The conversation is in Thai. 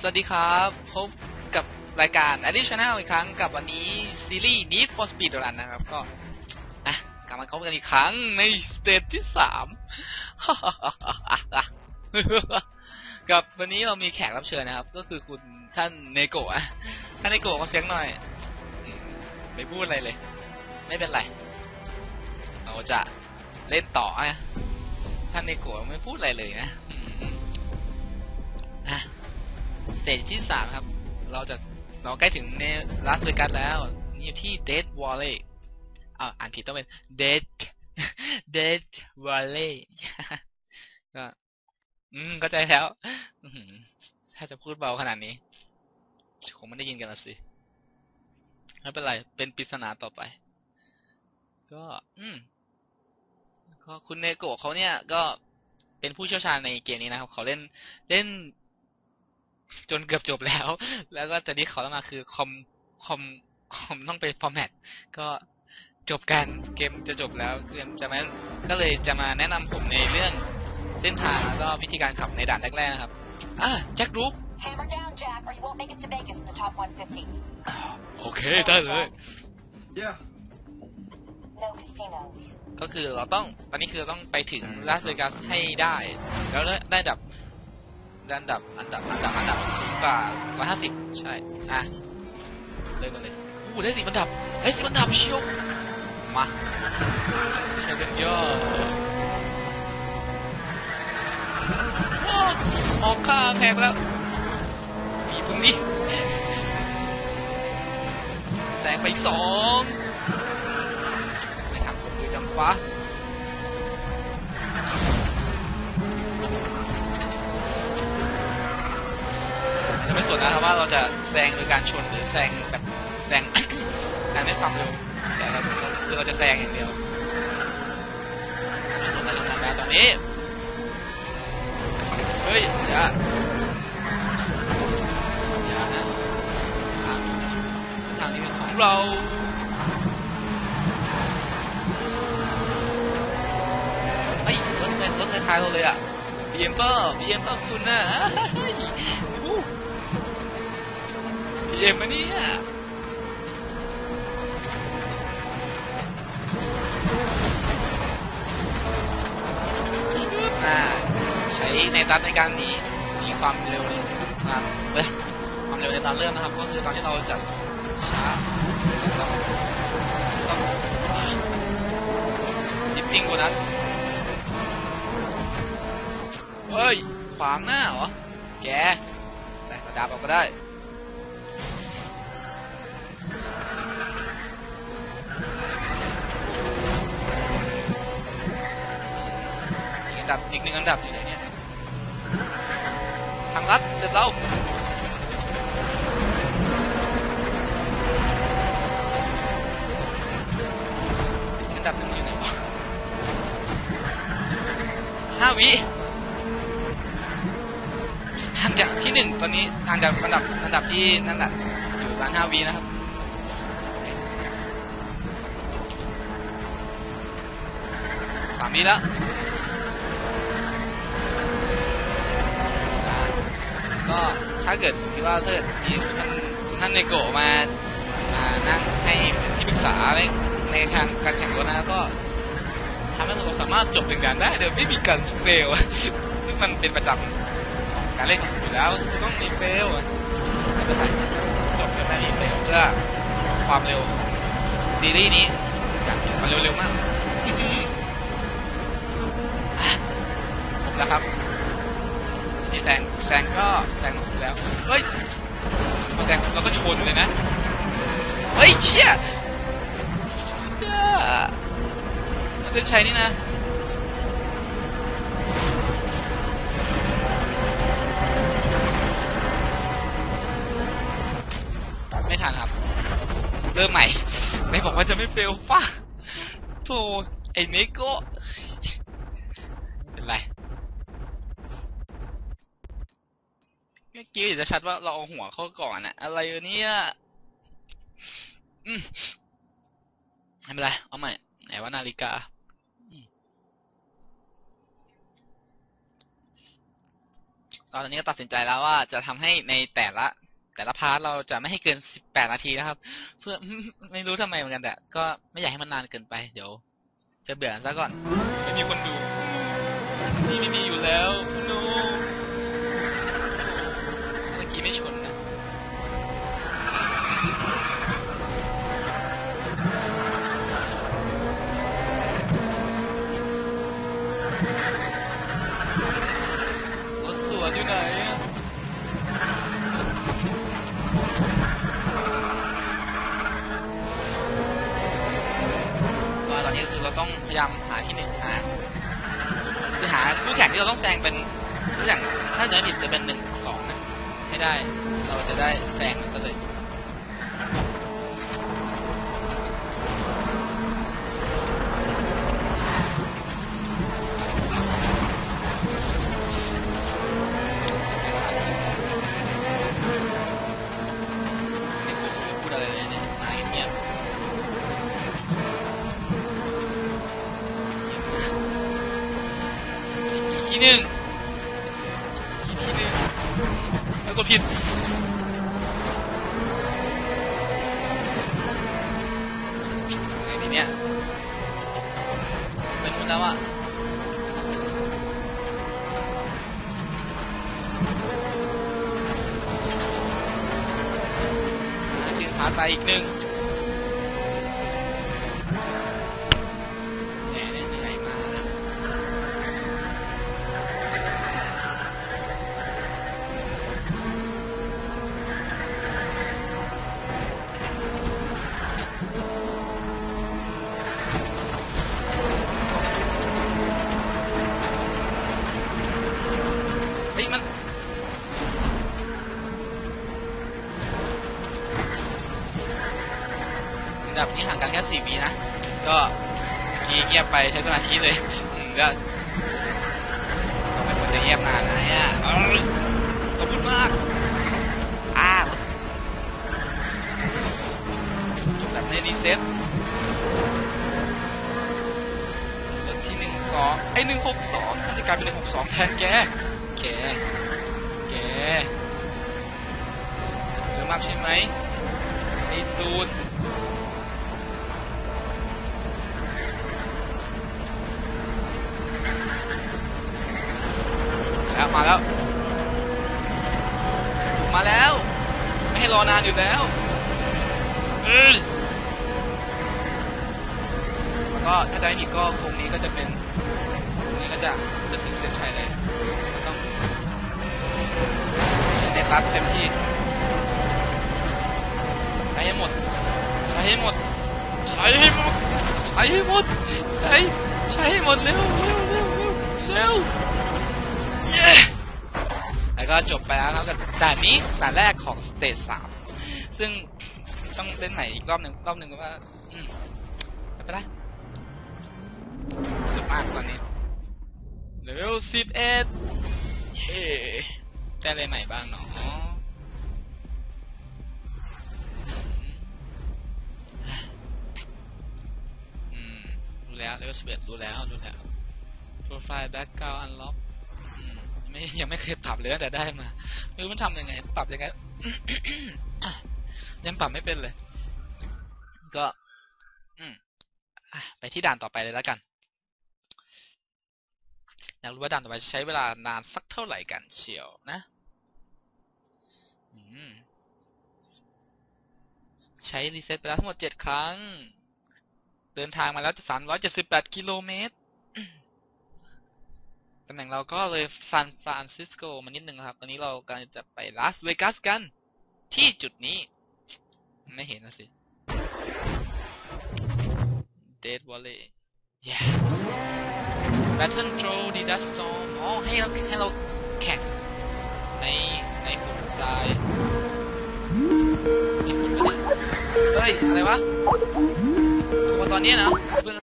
สวัสดีครับ พบกับรายการ a d d i t Channel อีกครั้งกับวันนี้ซีรีส์ Need for Speed Run นะครับ ก็อะกลับมาพบกันอีกครั้งในสเตจที่สามกับวันนี้เรามีแขกรับเชิญนะครับ ก็คือคุณท่านเนโกะท่านเนโกะขอเสียงหน่อย ไม่พูดอะไรเลย ไม่เป็นไร เราจะเล่นต่อนะท่านเนโกะไม่พูดอะไรเลยนะอะ เตจที่สามครับ เราจะเราใกล้ถึงในลาสเวกัสแล้วนี่อยู่ที่เดดวอลเล่อ่าอ่านผิดต้องเป็นเดดเดดวอลเล่ก็อืมเข้าใจแล้วถ้าจะพูดเบาขนาดนี้คงไม่ได้ยินกันละสิไม่เป็นไร เป็นปริศนาต่อไป ก็ อืมก็คุณเนโกะเขาเนี่ยก็เป็นผู้เชี่ยวชาญในเกมนี้นะครับ เขาเล่นเล่น จนเกือบจบแล้ว แล้วก็ตอนนี้เขาต้องมาคือคอมคอมคอมต้องไปฟอร์แมตก็จบการเกมจะจบแล้วเกมจะมาก็เลยจะมาแนะนำผมในเรื่องเส้นทางแล้วก็วิธีการขับในด่านแรกๆนะครับอะแจ็ครูป Hammer down, Jack, or you won't make it to Vegas in the top 150. โอเคได้เลย Yeah. No casinos. ก็คือเราต้องตอนนี้คือเราต้องไปถึงลาสเวกัสให้ได้ แล้วได้อันดับได้ อันดับอันดับอันดับอันดับสูงกว่าร้อยห้าสิบใช่อะเลยมาเลยอู้ได้สิบอันดับได้สิบอันดับเชียวมาใช่กันเยอะว้าวออกค่าแพงแล้วมีตรงนี้แซงไปอีกสองไม่ทำคนอื่นจังฟ้า ไม่สนนะครับว่าเราจะแซงโดยการชนหรือแซงแบบแซงแซงด้วยความเร็วแต่เราคือเราจะแซงอย่างเดียวไม่สนอะไรทั้งนั้นนะตอนนี้เฮ้ยอย่าอย่านะทางนี้เป็นของเราเฮ้ยรถเมล์รถท้ายๆเราเลยอะบีเอ็มเปอร์บีเอ็มเปอร์คุณน่ะ เอ็มมาเนี่ย อ่า ใช้ในตัดในการหนีหนีความเร็วนะครับเฮ้ยความเร็วในตอนเริ่มนะครับ ก็คือตอนที่เราจะช้าต้องต้องดิปปิ้งโบนัสเฮ้ย ขวางหน้าเหรอ แกแต่กระดาบออกก็ได้ ดับอีกหนึ่งอันดับอยู่ไหนเนี่ยทางลัดเสร็จแล้วอีกอันดับหนึ่งอยู่ไหนวะห้าวิห่างจากที่หนึ่งตอนนี้ห่างจากอันดับอันดับที่นั่นแหละอยู่ประมาณห้าวีนะครับสามวีแล้ว ก็ถ้าเกิดคิดว่าถ้าเกิดมีท่านท่านในโกมาอ่านั่งให้ที่ปรึกษาในในทางการแข่งรถนะก็ทำให้เราสามารถจบหนึ่งด่านได้โดยไม่มีการเฟลซึ่งมันเป็นประจำของการเล่นของอยู่แล้วคุณต้องมีเฟลไม่เป็นไรจบกันได้มีเฟลเพื่อความเร็วซีรีส์นี้อยากจบมันเร็วๆมากผมแล้วครับี่แซงแซงก็แซงแล้วเฮ้ยแซงเราก็ชนเลยนะเฮ้ยเชี่ยเชี่ยเส้นชัยนี่นะไม่ทันครับ เริ่มใหม่ ไม่บอกว่าจะไม่เฟลป่ะโธ่ไอ้เนโก้เป็นไรเมื่อ กี้จะชัดว่าเราเอาหัวเข้าก่อนอะอะไรวะเนี่ยอืมไม่เป็นไรเอาใหม่ไหนว่านาฬิกาอตอนนี้ก็ตัดสินใจแล้วว่าจะทำให้ในแต่ละ แต่ละพาร์ทเราจะไม่ให้เกิน18นาทีนะครับ เพื่อไม่รู้ทำไมเหมือนกันแต่ก็ไม่อยากให้มันนานเกินไป เดี๋ยว จะเบื่อซะก่อน ไม่มีคนดู นี่ไม่มีอยู่แล้วคุณดู ไม่ชนนะรถสวนอยู่ไหนอะก็ตอนนี้ก็คือเราต้องพยายามหาที่หนึ่งหาคือหาคู่แข่งที่เราต้องแซงเป็นคู่แข่งถ้าเดินผิดจะเป็นหนึ่ง ให้ได้ เราจะได้แซงมันซะเลยไม่คว เนี้ยเป็นนู้นแล้วอะดึงพาไปอีกหนึ่ง นี้ห่างกันแค่สี่วินะ ก็กี้เงียบไปใช้สมาธิเลยอืมก็ทำไมควรจะเงียบนานนะเนี่ยขอบคุณมากอ้าวจบแบบไม่รีเซ็ตเริ่มที่หนึ่งสองไอ้หนึ่งหกสองน่าจะกลายเป็นหนึ่งหกสองแทนแก แก แกเยอะมากใช่ไหมไอ้ตูน มาแล้ว มาแล้ว ไม่ให้รอนานอยู่แล้วเออแล้วก็ถ้าได้อีกก็คงนี้ก็จะเป็นคงนี้ก็จะจะถึงเส้นชัยเลยก็ต้องใช้ในรัดเต็มที่ใช้ให้หมดใช้ให้หมดใช้ให้หมดใช้ให้หมดใช้ใช้ให้หมดเร็วเร็วเร็วเร็วเร็วเย้ แล้วก็จบไปแล้วครับกับด่านนี้ด่านแรกของสเตจสามซึ่งต้องเล่นใหม่อีกรอบหนึ่งรอบหนึ่งว่าอืมไป็นไรสนุกมากตอนนี้เลเวลสิบเอ็ดเอ๊ได้อะไรใหม่บ้างเนาะอืมรู้แล้วเลเวลสิบเอ็ดรู้แล้วรู้แล้วโปรไฟล์แบ็กกราวด์อันล็อก ไม่ยังไม่เคยปรับเลยตั้งแต่ได้มาไม่รู้มันทำยังไง ปรับยังไงยังปรับไม่เป็นเลย ก็ อืมไปที่ด่านต่อไปเลยแล้วกันอยากรู้ว่าด่านต่อไปจะใช้เวลานานสักเท่าไหร่กันเชียวนะใช้รีเซ็ตไปแล้วทั้งหมดเจ็ดครั้ง เดินทางมาแล้วจะสามร้อยเจ็ดสิบแปดกิโลเมตร ตำแหน่งเราก็เลยซานฟรานซิสโกมานิดนึงครับ ตอนนี้เรากำลังจะไปลาสเวกัสกัน ที่จุดนี้ ไม่เห็นนะสิ Dead Valley yeah Battle Throw the Dust Storm อ๋อให้เราให้เราแข่งในในฝุ่นทรายมีฝุ่นไหมเนี่ยเฮ้ย อะไรวะโทรมาตอนนี้นะ